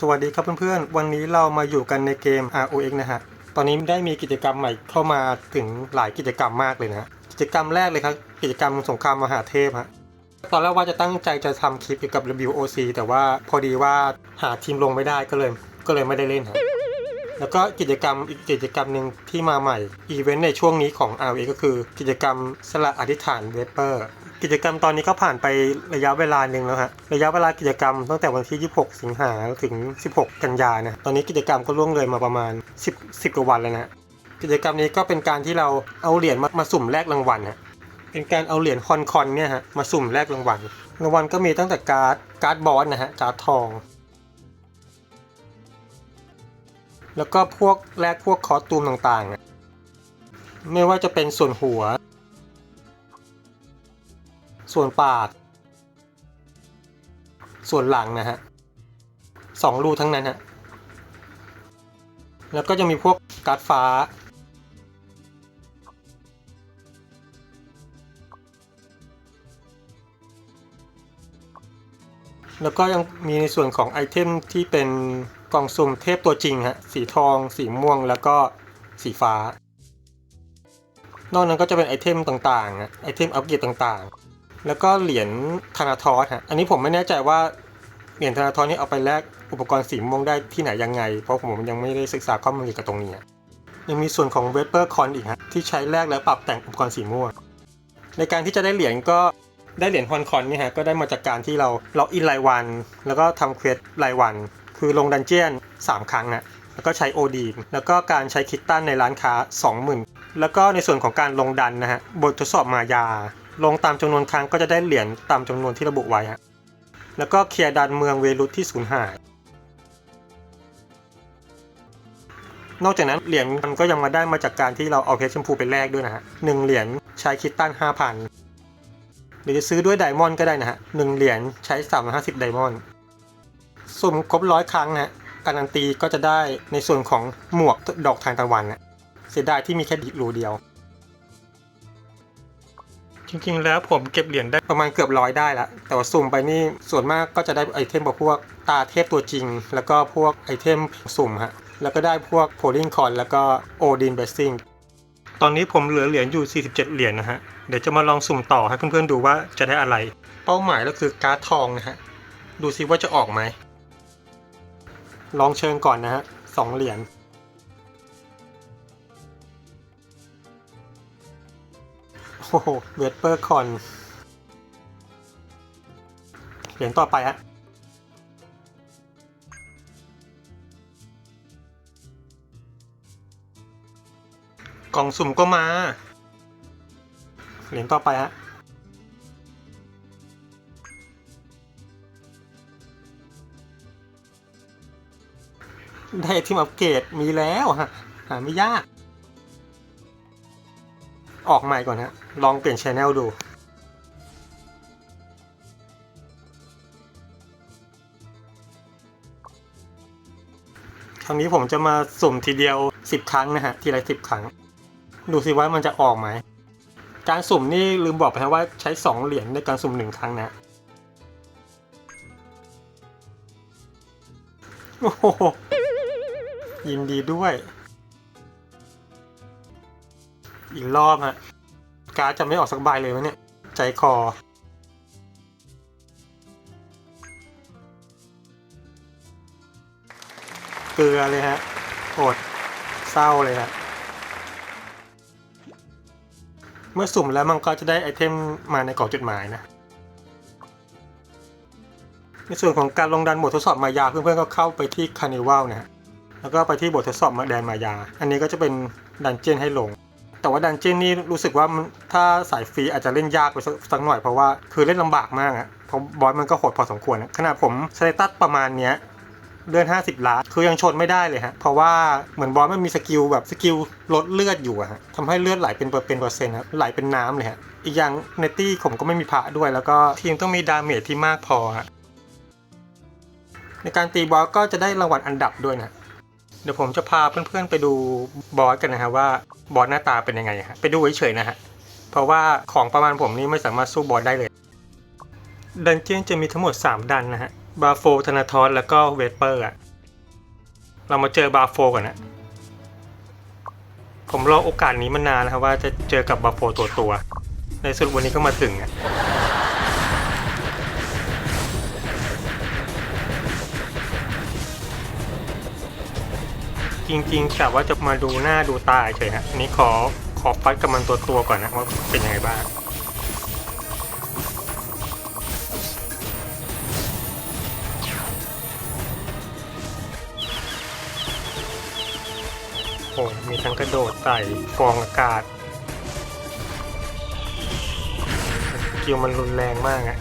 สวัสดีครับเพื่อนๆ วันนี้เรามาอยู่กันในเกม ROX นะฮะ ตอนนี้ได้มีกิจกรรมใหม่เข้ามาถึงหลายกิจกรรมมากเลยนะ กิจกรรมแรกเลยครับ กิจกรรมสงครามมหาเทพฮะ ตอนแรกว่าจะตั้งใจจะทำคลิปเกี่ยวกับ WOC แต่ว่าพอดีว่าหาทีมลงไม่ได้ก็เลย ก็เลยไม่ได้เล่นฮะ แล้วก็กิจกรรมอีกกิจกรรมหนึ่งที่มาใหม่อีเวนต์ในช่วงนี้ของ ROX ก็คือ กิจกรรมสละอธิษฐานเวเปอร์ กิจกรรมตอนนี้ก็ผ่านไประยะเวลาหนึ่งแล้วฮะระยะเวลากิจกรรมตั้งแต่วันที่ 26 สิงหาถึง 16 กันยานะตอนนี้กิจกรรมก็ล่วงเลยมาประมาณ 10 10กว่าวันแล้วนะกิจกรรมนี้ก็เป็นการที่เราเอาเหรียญมามาสุ่มแลกรางวัลฮะเป็นการเอาเหรียญคอนคอนเนี่ยฮะมาสุ่มแลกรางวัลรางวัลก็มีตั้งแต่การ์ดการ์ดบอสนะฮะการ์ดทอง แล้วก็พวกแลกพวกคอสตูมต่างๆอะไม่ว่าจะเป็นส่วนหัว ส่วนปาก ส่วนหลังนะฮะสองรูทั้งนั้นฮะแล้วก็จะมีพวกการ์ดฟ้า แล้วก็ยังมีในส่วนของไอเทมที่เป็นกล่องสุ่มเทพตัวจริงฮะสีทอง สีม่วงแล้วก็สีฟ้า นอกนั้นก็จะเป็นไอเทมต่างๆไอเทมอัปเกรดต่างๆ แล้วก็เหรียญธนาทอสฮะอันนี้ผมไม่แน่ใจว่าเหรียญธนาทอสนี่เอาไปแลกอุปกรณ์สีม่วงได้ที่ไหนยังไง เพราะผมยังไม่ได้ศึกษาข้อมูลเกี่ยวกับตรงนี้อะยังมีส่วนของเวเปอร์คอนอีกฮะที่ใช้แลกและปรับแต่งอุปกรณ์สีม่วงในการที่จะได้เหรียญก็ได้เหรียญฮอนคอนเนี่ยฮะก็ได้มาจากการที่เราล็อกอินรายวัน แล้วก็ทำเควสรายวัน คือลงดันเจียน 3 ครั้งฮะแล้วก็ใช้โอดีนแล้วก็การใช้คิตตันในร้านค้า 20,000 แล้วก็ในส่วนของการลงดันนะฮะบททดสอบมายา ลงตามจำนวนครั้งก็จะได้เหรียญตามจำนวนที่ระบุไว้ฮะแล้วก็เคลียร์ดันเมืองเวรุตที่สูญหาย นอกจากนั้นเหรียญมันก็ยังมาได้มาจากการที่เราเอาเพชรชมพูไปแลกด้วยนะฮะหนึ่งเหรียญใช้คิตตันห้าพันหรือจะซื้อด้วยไดมอนด์ก็ได้นะฮะหนึ่งเหรียญใช้สามห้าสิบไดมอนด์สุ่มครบร้อยครั้งนะฮะการันตีก็จะได้ในส่วนของหมวกดอกทานตะวันนะเสียดายที่มีแค่รูเดียว จริงๆ แล้วผมเก็บเหรียญได้ประมาณเกือบร้อยได้ละแต่ว่าสุ่มไปนี่ส่วนมากก็จะได้ไอเทมพวกตาเทพตัวจริง แล้วก็พวกไอเทมสุ่มฮะแล้วก็ได้พวกโพลิงคอนแล้วก็โอดินเบสซิงตอนนี้ผมเหลือเหรียญอยู่ 47 เหรียญนะฮะ เดี๋ยวจะมาลองสุ่มต่อให้เพื่อนๆดูว่าจะได้อะไร เป้าหมายก็คือการ์ดทองนะฮะ ดูซิว่าจะออกไหม ลองเชิญก่อนนะฮะสองเหรียญ โอ้โหเวทเปอร์คอนเหรียญต่อไปฮะกล่องสุ่มก็มา เหรียญต่อไปฮะได้ที่อัปเกรดมีแล้วฮะ หาไม่ยาก ออกใหม่ก่อนฮะ ลองเปลี่ยนชแนลดู ครั้งนี้ผมจะมาสุ่มทีเดียว 10 ครั้งนะฮะ ทีละ 10 ครั้ง ดูสิว่ามันจะออกไหม การสุ่มนี่ลืมบอกไปครับว่าใช้ 2 เหรียญในการสุ่ม 1 ครั้งนะ โอ้โหยินดีด้วย อีกรอบฮะการดจะไม่ออกสักใบเลยวะเนี่ย ใจคอ เกลือเลยฮะอดเศร้าเลยฮะเมื่อสุ่มแล้วมันก็จะได้ไอเทมมาในกล่องจดหมายนะ ในส่วนของการลงดันบททดสอบมายาเพื่อนๆก็เข้าไปที่คานิวัลนะฮะแล้วก็ไปที่บททดสอบมาแดนมายา อันนี้ก็จะเป็นดันเจียนให้ลง แต่ว่าดันเจียนนี่รู้สึกว่ามันถ้าสายฟรีอาจจะเล่นยากไปสักหน่อยเพราะว่าคือเล่นลำบากมากอะเพราะบอสมันก็โหดพอสมควรนะขนาดผมสเตตัสประมาณเนี้ยเลื่อน 50 ล้าน คือยังชนไม่ได้เลยฮะ เพราะว่าเหมือนบอสมันมีสกิลแบบสกิลลดเลือดอยู่อะฮะทำให้เลือดไหลเป็นเปอร์เป็นเปอร์เซ็นต์ครับไหลเป็นน้ำเลยฮะ อีกอย่างในตี้ผมก็ไม่มีพระด้วย แล้วก็ทีมต้องมีดาเมจที่มากพอฮะ ในการตีบอสก็จะได้รางวัลอันดับด้วยนะ เดี๋ยวผมจะพาเพื่อนๆไปดูบอสกันนะฮะว่าบอสหน้าตาเป็นยังไงฮะไปดูเฉยๆนะฮะเพราะว่าของประมาณผมนี่ไม่สามารถสู้บอสได้เลยดันเจียนจะมีทั้งหมด 3 ดันนะฮะบาโฟธนาทอสแล้วก็เวสเปอร์อะเรามาเจอบาโฟก่อนนะผมรอโอกาสนี้มานานแล้วครับว่าจะเจอกับบาโฟตัวตัวในสุดวันนี้ก็มาถึงอะ จริงๆกะว่าจะมาดูหน้าดูตาเฉยฮะอันนี้ขอขอฟัดกับมันตัวตัวก่อนนะว่าเป็นยังไงบ้างโอ้มีทั้งกระโดดไต่ฟองอากาศสกิลมันรุนแรงมากอะ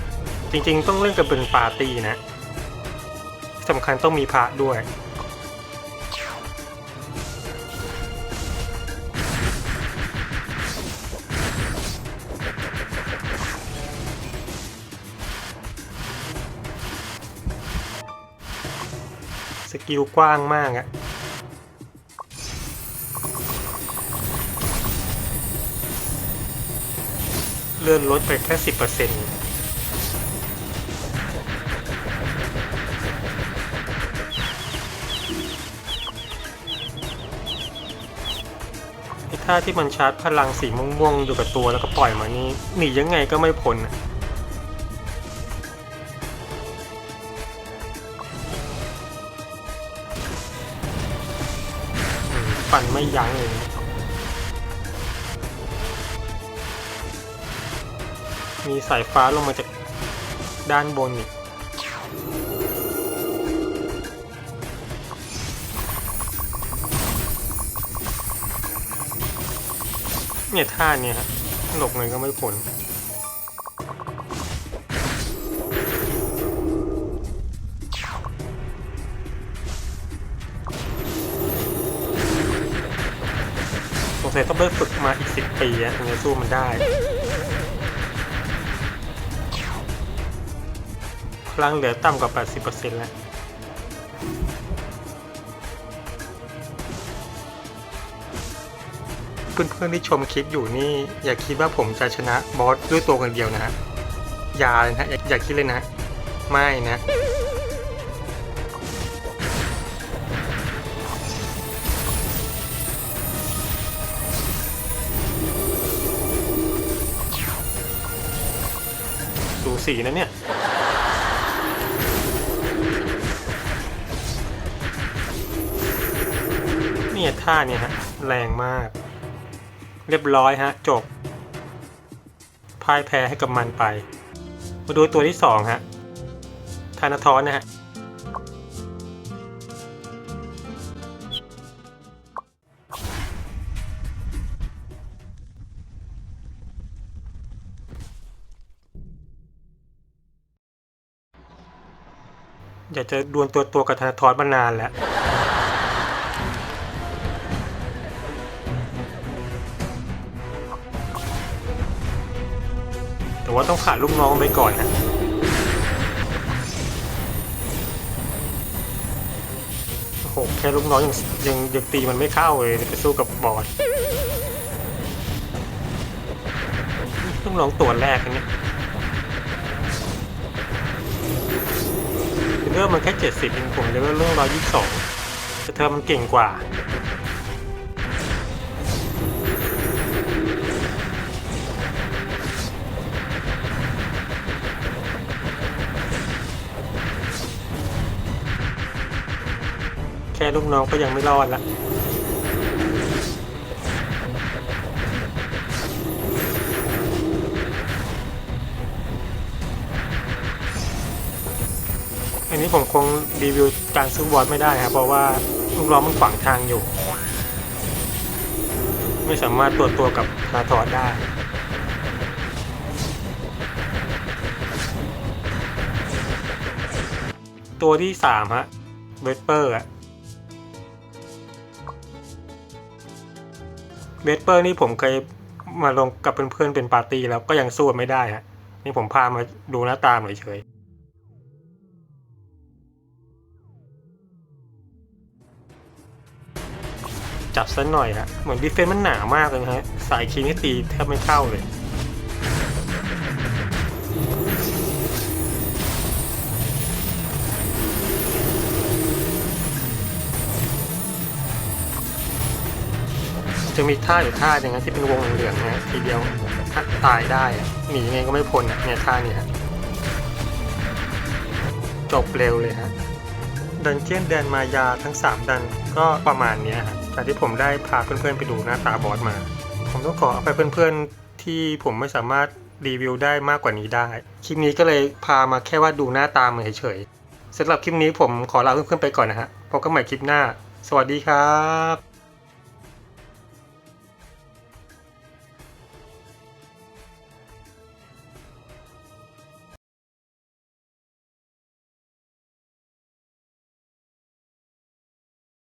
จริง ๆ ต้องเล่นกับเป็นปาร์ตี้นะสำคัญต้องมีพระด้วย กิลกว้างมากอะเลื่อนลดไปแค่สิบเปอร์เซ็นต์ท่าที่มันชาร์จพลังสีม่วงๆอยู่กับตัวแล้วก็ปล่อยมานี่หนียังไงก็ไม่พ้นอะ ปั่นไม่ยั้งเลยนะมีสายฟ้าลงมาจากด้านบนอีกเนี่ยท่าเนี่ยฮะหลบเงินก็ไม่พ้น สงสัยต้องไปฝึกมาอีกสิบปีถึงจะสู้มันได้ พลังเหลือต่ำกว่า 80%แล้วเพื่อนๆที่ชมคลิปอยู่นี่ อย่าคิดว่าผมจะชนะบอสด้วยตัวคนเดียวนะฮะอย่าเลยนะอยอย่าคิดเลยนะ ไม่นะ สีนะเนี่ย เนี่ยท่าเนี่ยฮะ แรงมาก เรียบร้อยฮะ จบ พ่ายแพ้ให้กับมันไป มาดูตัวที่สองฮะธานาทอนนะฮะ อยากจะดวลตัวตัวกับธนาทรมานานแล้วแต่ว่าต้องขาดลูกน้องไปก่อนนะโอ้โหแค่ลูกน้องยังยังยังตีมันไม่เข้าเลยไปสู้กับบอสลูกน้องตัวแรกอันนี้ เลเวลมันแค่เจ็ดสิบเองผมเลเวลเรื่องร้อยยี่สิบสองแต่เธอมันเก่งกว่าแค่ลูกน้องก็ยังไม่รอดละ อันนี้ผมคงรีวิวการซื้อบอสไม่ได้ครับเพราะว่าลูกน้อมันขวางทางอยู่ ไม่สามารถตรวจตัวกับนาทอดได้ตัวที่สามฮะเวสเปอร์อะเวสเปอร์นี่ผมเคยมาลงกับเพื่อนๆเป็นปาร์ตี้แล้วก็ยังสู้ไม่ได้ฮะนี่ผมพามาดูหน้าตาเฉยๆ จับซะหน่อยฮะเหมือนดิเฟนมันหนามากเลยนะฮะ สายคีนี่ตีแทบไม่เข้าเลย จะมีท่าอยู่ท่าอย่างนั้นที่เป็นวงเหลืองนะทีเดียวถ้าตายได้หนีไงก็ไม่พ้นเนี่ยท่าเนี่ยฮะจบเร็วเลยฮะดันเจียนแดนมายาทั้ง 3 ดันก็ประมาณเนี้ยฮ จากที่ผมได้พาเพื่อนๆไปดูหน้าตาบอสมา ผมต้องขออภัยเพื่อนๆ ที่ผมไม่สามารถรีวิวได้มากกว่านี้ได้ คลิปนี้ก็เลยพามาแค่ว่าดูหน้าตามันเฉยๆสำหรับคลิปนี้ผมขอลาเพื่อนๆไปก่อนนะฮะพบกันใหม่คลิปหน้า สวัสดีครับ